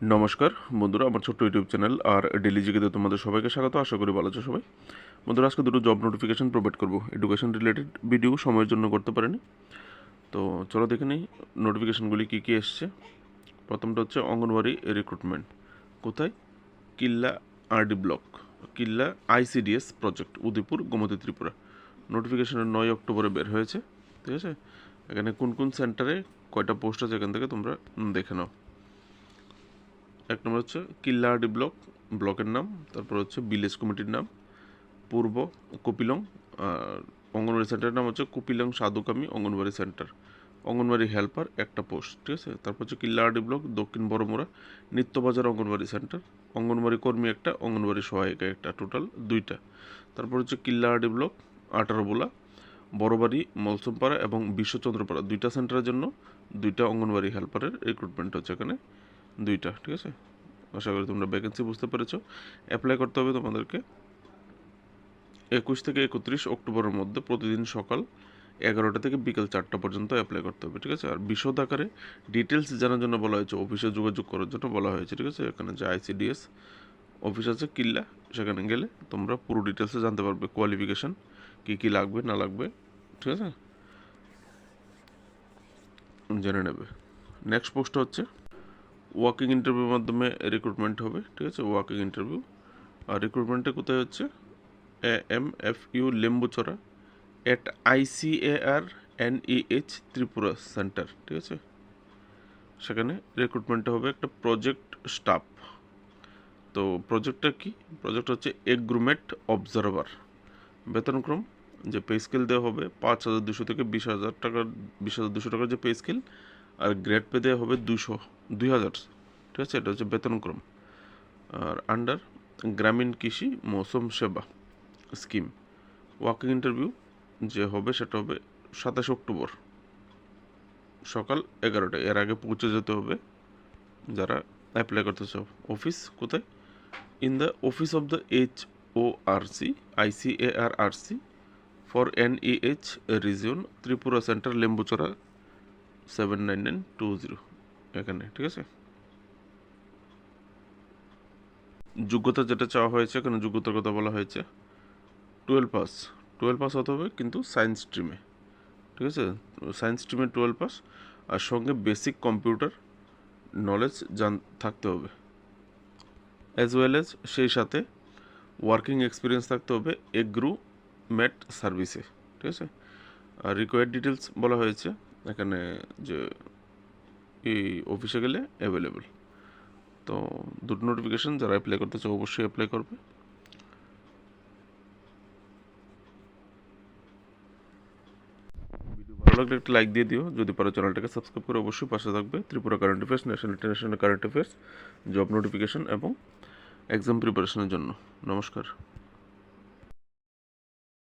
নমস্কার, বন্ধুরা, আমার ছোট্ট ইউটিউব চ্যানেল আর ডেলি জিকেতে তোমাদের সবাইকে স্বাগত, আশা করি ভালো আছো সবাই। বন্ধুরা, আজকে দুটো জব নোটিফিকেশান প্রোভাইড করব। এডুকেশন রিলেটেড ভিডিও সময়ের জন্য করতে পারিনি। তো চলো দেখে নিই নোটিফিকেশনগুলি কী কী এসছে। প্রথমটা হচ্ছে অঙ্গনওয়াড়ি রিক্রুটমেন্ট কোথায়? Killa RD block. Killa ICDS project Udaipur, Gomati, Tripura. নোটিফিকেশনের নয় অক্টোবরে বের হয়েছে, ঠিক আছে? এখানে কোন কোন সেন্টারে কয়টা পোস্ট আছে এখান থেকে তোমরা দেখে নাও। এক নম্বর হচ্ছে কিল্লাহাটি ব্লক, ব্লকের নাম, তারপর হচ্ছে ভিলেজ কমিটির নাম, পূর্ব কপিলং, আর অঙ্গনওয়াড়ি সেন্টারের নাম হচ্ছে কপিলং সাধুকামি অঙ্গনওয়াড়ি সেন্টার। অঙ্গনওয়াড়ি হেল্পার একটা পোস্ট, ঠিক আছে? তারপর হচ্ছে কিল্লাহাটি ব্লক, দক্ষিণ বড়মুড়া, নিত্যবাজার অঙ্গনওয়াড়ি সেন্টার। অঙ্গনওয়াড়ি কর্মী একটা, অঙ্গনওয়াড়ি সহায়িকা একটা, টোটাল দুইটা। তারপর হচ্ছে কিল্লাহাটি ব্লক, আঠারোবোলা, বড়বাড়ি, মলসুমপাড়া এবং বিশ্বচন্দ্রপাড়া। দুইটা সেন্টারের জন্য দুইটা অঙ্গনওয়াড়ি হেল্পারের রিক্রুটমেন্ট হচ্ছে এখানে। দুইটা, ঠিক আছে? আশা করি তোমরা ভ্যাকেন্সি বুঝতে পেরেছ। অ্যাপ্লাই করতে হবে তোমাদেরকে একুশ থেকে একত্রিশ অক্টোবরের মধ্যে প্রতিদিন সকাল এগারোটা থেকে বিকেল চারটা পর্যন্ত অ্যাপ্লাই করতে হবে, ঠিক আছে? আর বিশদ আকারে ডিটেলস জানার জন্য বলা হয়েছে, অফিসে যোগাযোগ করার জন্য বলা হয়েছে, ঠিক আছে? এখানে যে আইসিডিএস অফিস আছে, কিল্লা, সেখানে গেলে তোমরা পুরো ডিটেলসে জানতে পারবে কোয়ালিফিকেশান কী কী লাগবে, না লাগবে, ঠিক আছে? জেনে নেবে। নেক্সট পোস্ট হচ্ছে ওয়াকিং ইন্টারভিউর মাধ্যমে রিক্রুটমেন্ট হবে, ঠিক আছে? ওয়াকিং ইন্টারভিউ আর রিক্রুটমেন্টটা কোথায় হচ্ছে? A M F U Lembucherra at ICAR NEH Tripura centre ঠিক আছে? সেখানে রিক্রুটমেন্টটা হবে একটা প্রজেক্ট স্টাফ তো প্রজেক্টটা কি? প্রজেক্ট হচ্ছে এগ্রুমেট অবজারভার বেতনক্রম যে পে স্কেল দেওয়া হবে, পাঁচ হাজার দুশো থেকে বিশ হাজার টাকার, বিশ হাজার দুশো টাকার যে পে স্কেল আর গ্রেড পে দেওয়া হবে দুশো দুই হাজার। ঠিক আছে? এটা হচ্ছে বেতনক্রম আর আন্ডার গ্রামীণ কৃষি মৌসুম সেবা স্কিম ওয়াকিং ইন্টারভিউ যে হবে সেটা হবে সাতাশ অক্টোবর। সকাল এগারোটা এর আগে পৌঁছে যেতে হবে। যারা অ্যাপ্লাই করতে চাও। অফিস কোথায়? In the office of the H O R C ICAR R C for N H region Tripura centre Lembucherra seven nine nine two zero এখানে, ঠিক আছে? যোগ্যতা যেটা চাওয়া হয়েছে, এখানে যোগ্যতার কথা বলা হয়েছে। টুয়েলভ পাস টুয়েলভ পাস হতে হবে কিন্তু সায়েন্স স্ট্রিমে ঠিক আছে? সায়েন্স স্ট্রিমে টুয়েলভ পাস আর সঙ্গে বেসিক কম্পিউটার নলেজ জান, থাকতে হবে। অ্যাজ ওয়েল এজ সেই সাথে ওয়ার্কিং এক্সপিরিয়েন্স থাকতে হবে এগ্রু ম্যাট সার্ভিসে, ঠিক আছে? আর রিকোয়ার্ড ডিটেলস বলা হয়েছে। এখানে যে এই অফিসে গেলে অ্যাভেলেবেল তো দুটো নোটিফিকেশান যারা অ্যাপ্লাই করতে চাও অবশ্যই অ্যাপ্লাই করবে। ভালো লাগলে একটা লাইক দিয়ে দিও। যদি পারো চ্যানেলটাকে সাবস্ক্রাইব করে অবশ্যই পাশে থাকবে। Tripura current affairs national international current affairs job notification এবং এক্সাম প্রিপারেশনের জন্য। নমস্কার।